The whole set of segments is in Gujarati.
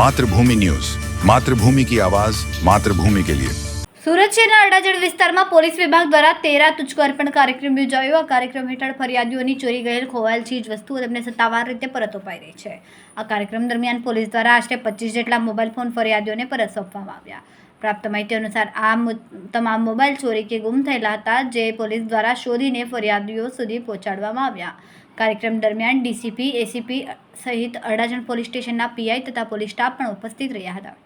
માતૃભૂમિ ન્યૂઝ. માતૃભૂમિ કી આવાજ, માતૃભૂમિ કે લિયે. સુરત શહેરના અડાજણ વિસ્તારમાં પોલીસ વિભાગ દ્વારા તેરા તુચકો અર્પણ કાર્યક્રમ યોજાયો. આ કાર્યક્રમ હેઠળ ફરિયાદીઓની ચોરી ગયેલ ખોવાયેલ ચીજ વસ્તુઓ તેમને સત્તાવાર રીતે પરત અપાઈ રહી છે. આ કાર્યક્રમ દરમિયાન પોલીસ દ્વારા આશરે પચીસ જેટલા મોબાઈલ ફોન ફરિયાદીઓને પરત સોંપવામાં આવ્યા. પ્રાપ્ત માહિતી અનુસાર આ તમામ મોબાઈલ ચોરી કે ગુમ થયેલા હતા, જે પોલીસ દ્વારા શોધીને ફરિયાદીઓ સુધી પહોંચાડવામાં આવ્યા. કાર્યક્રમ દરમિયાન ડીસીપી, એસીપી સહિત અડાજણ પોલીસ સ્ટેશનના પીઆઈ તથા પોલીસ સ્ટાફ પણ ઉપસ્થિત રહ્યા હતા.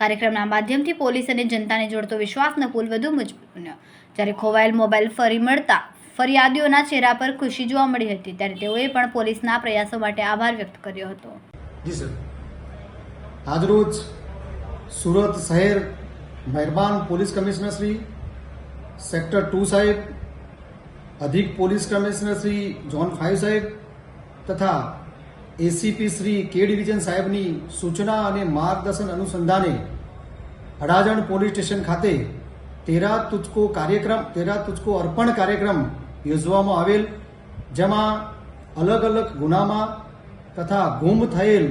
કાર્યક્રમના માધ્યમથી પોલીસ અને જનતાને જોડતો વિશ્વાસનો પુલ વધુ મજબૂત બન્યો જ્યારે ખોવાયેલ મોબાઈલ ફરી મળતા ફરિયાદીઓના ચહેરા પર ખુશી જોવા મળી હતી, ત્યારે તેઓએ પણ પોલીસના પ્રયાસો માટે આભાર વ્યક્ત કર્યો હતો. આજરોજ સુરત શહેર મહેરબાન police commissioner Shri, sector two સાહેબ, અધિક police commissioner Shri zone five સાહેબ તથા એસીપી શ્રી કે ડિવિઝન સાહેબની સૂચના અને માર્ગદર્શન અનુસંધાને અડાજણ પોલીસ સ્ટેશન ખાતે તેરા તુચકો કાર્યક્રમ, તેરા તુચકો અર્પણ કાર્યક્રમ યોજવામાં આવેલ, જેમાં અલગ અલગ ગુનામાં તથા ગુમ થયેલ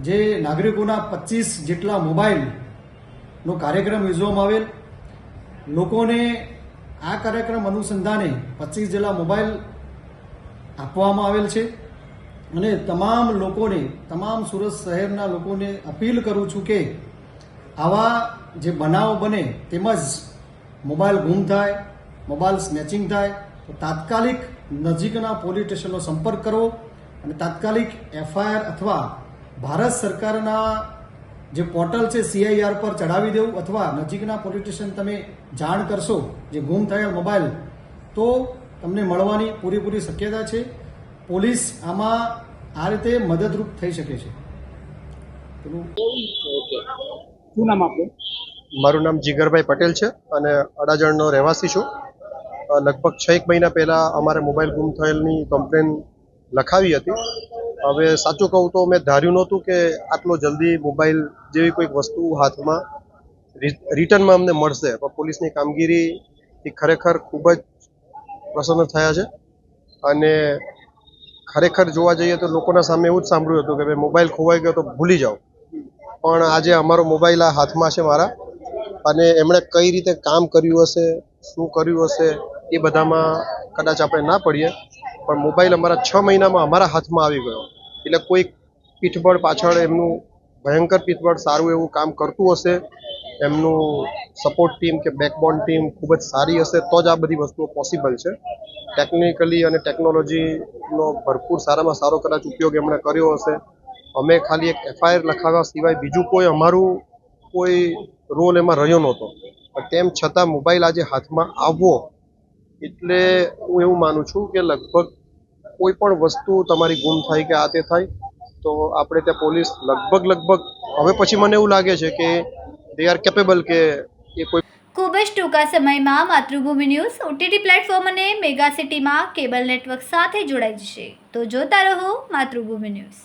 જે નાગરિકોના પચીસ જેટલા મોબાઈલનો કાર્યક્રમ યોજવામાં આવેલ. લોકોને આ કાર્યક્રમ અનુસંધાને પચીસ જેટલા મોબાઈલ આપવામાં આવેલ છે. અને તમામ લોકોને, તમામ સુરત શહેરના લોકોને અપીલ કરું છું કે આવા જે બનાવ બને તેમજ મોબાઈલ ગુમ થાય, મોબાઈલ સ્નેચિંગ થાય, તો તાત્કાલિક નજીકના પોલીસ સ્ટેશનનો સંપર્ક કરવો અને તાત્કાલિક એફઆઈઆર અથવા ભારત સરકારના જે પોર્ટલ છે સીઆઈઆર પર ચડાવી દેવું અથવા નજીકના પોલીસ સ્ટેશન તમે જાણ કરશો જે ગુમ થયેલ મોબાઈલ તો તમને મળવાની પૂરેપૂરી શક્યતા છે. પોલીસ આમાં આ રીતે મદદરૂપ થઈ શકે છે. શું નામ આપણું મારું નામ જીગરભાઈ પટેલ છે અને અડાજણનો રહેવાસી છું. લગભગ છ એક મહિના પહેલાં અમારે મોબાઈલ ગુમ થયેલની કમ્પ્લેન લખાવી હતી. હવે સાચું કહું તો મેં ધાર્યું નહોતું કે આટલો જલ્દી મોબાઈલ જેવી કોઈક વસ્તુ હાથમાં રિટર્નમાં અમને મળશે. પણ પોલીસની કામગીરી એ ખરેખર ખૂબ જ પ્રસન્ન થયા છે. અને ખરેખર જોવા જઈએ તો લોકોના સામે એવું જ સાંભળ્યું હતું કે ભાઈ મોબાઈલ ખોવાઈ ગયો તો ભૂલી જાઓ. પણ આજે અમારો મોબાઈલ આ હાથમાં છે મારા. અને એમણે કઈ રીતે કામ કર્યું હશે, શું કર્યું હશે એ બધામાં કદાચ આપણે ના પડીએ. પણ મોબાઈલ અમારા છ મહિનામાં અમારા હાથમાં આવી ગયો. એટલે કોઈ પીઠબળ પાછળ એમનું ભયંકર પીઠબળ સારું એવું કામ કરતું હશે, એમનું સપોર્ટ ટીમ કે બેકબોન ટીમ ખૂબ જ સારી હશે, તો જ આ બધી વસ્તુઓ પોસિબલ છે. ટેકનિકલી અને ટેકનોલોજીનો ભરપૂર સારામાં સારો કદાચ ઉપયોગ એમણે કર્યો હશે. અમે ખાલી એક એફઆઈઆર લખાવ્યા સિવાય બીજું કોઈ અમારું કોઈ રોલ એમાં રહ્યો નહોતો. પણ તેમ છતાં મોબાઈલ આજે હાથમાં આવવો એટલે હું એવું માનું છું કે લગભગ કોઈ પણ વસ્તુ તમારી ગુમ થાય કે આ તે થાય, તો આપણે ત્યાં પોલીસ લગભગ લગભગ, હવે પછી મને એવું લાગે છે કે દે આર કેપેબલ કે એ કોઈ ખૂબ જ ટૂંકા સમયમાં માતૃભૂમિ ન્યૂઝ ઓટીટી પ્લેટફોર્મ અને મેગા સિટીમાં કેબલ નેટવર્ક સાથે જોડાઈ જશે. તો જોતા રહો માતૃભૂમિ ન્યૂઝ.